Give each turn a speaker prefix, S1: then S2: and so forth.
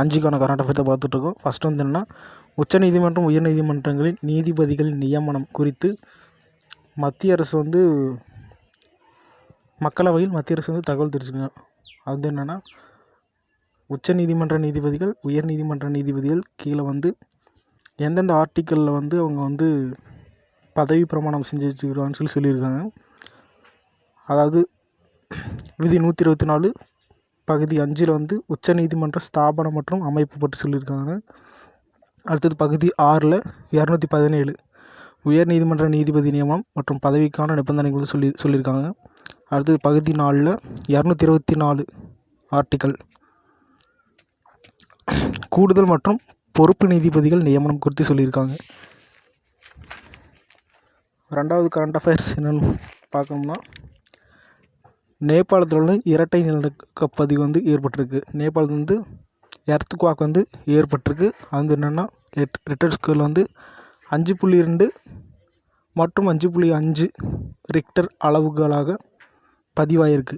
S1: அஞ்சுக்கான current அஃபேர்ஸை பார்த்துட்ருக்கோம். First வந்து என்னென்னா உச்சநீதிமன்றம் உயர்நீதிமன்றங்களின் நீதிபதிகளின் நியமனம் குறித்து மத்திய அரசு வந்து மக்களவையில் மத்திய அரசு வந்து தகவல் தெரிவிச்சிருக்காங்க. அது என்னென்னா உச்சநீதிமன்ற நீதிபதிகள் உயர்நீதிமன்ற நீதிபதிகள் கீழே வந்து எந்தெந்த ஆர்டிக்கலில் வந்து அவங்க வந்து பதவி பிரமாணம் செஞ்சு வச்சுக்கிறான்னு சொல்லி சொல்லியிருக்காங்க. அதாவது விதி நூற்றி இருபத்தி நாலு பகுதி அஞ்சில் வந்து உச்சநீதிமன்ற ஸ்தாபனம் மற்றும் அமைப்பு பற்றி சொல்லியிருக்காங்க. அடுத்தது பகுதி ஆறில் இரநூத்தி பதினேழு. உயர்நீதிமன்ற நீதிபதி நியமனம் மற்றும் பதவிக்கான நிபந்தனைகள் சொல்லி சொல்லியிருக்காங்க. அடுத்தது பகுதி நாலில் இரநூத்தி இருபத்தி நாலு ஆர்டிக்கல். கூடுதல் மற்றும் பொறுப்பு நீதிபதிகள் நியமனம் குறித்து சொல்லியிருக்காங்க. ரெண்டாவது கரண்ட் அஃபேர்ஸ் என்னென்னு பார்க்கணும்னா நேபாளத்தில் உள்ள இரட்டை நிலநடுக்கப்பதிவு வந்து ஏற்பட்டிருக்கு. நேபாளத்தில் வந்து எர்த்குவாக் வந்து ஏற்பட்டிருக்கு. அது வந்து என்னென்னா ரிட் ரிட்டர் ஸ்கேல் வந்து அஞ்சு புள்ளி ரெண்டு மற்றும் அஞ்சு புள்ளி அஞ்சு ரிக்டர் அளவுகளாக பதிவாயிருக்கு.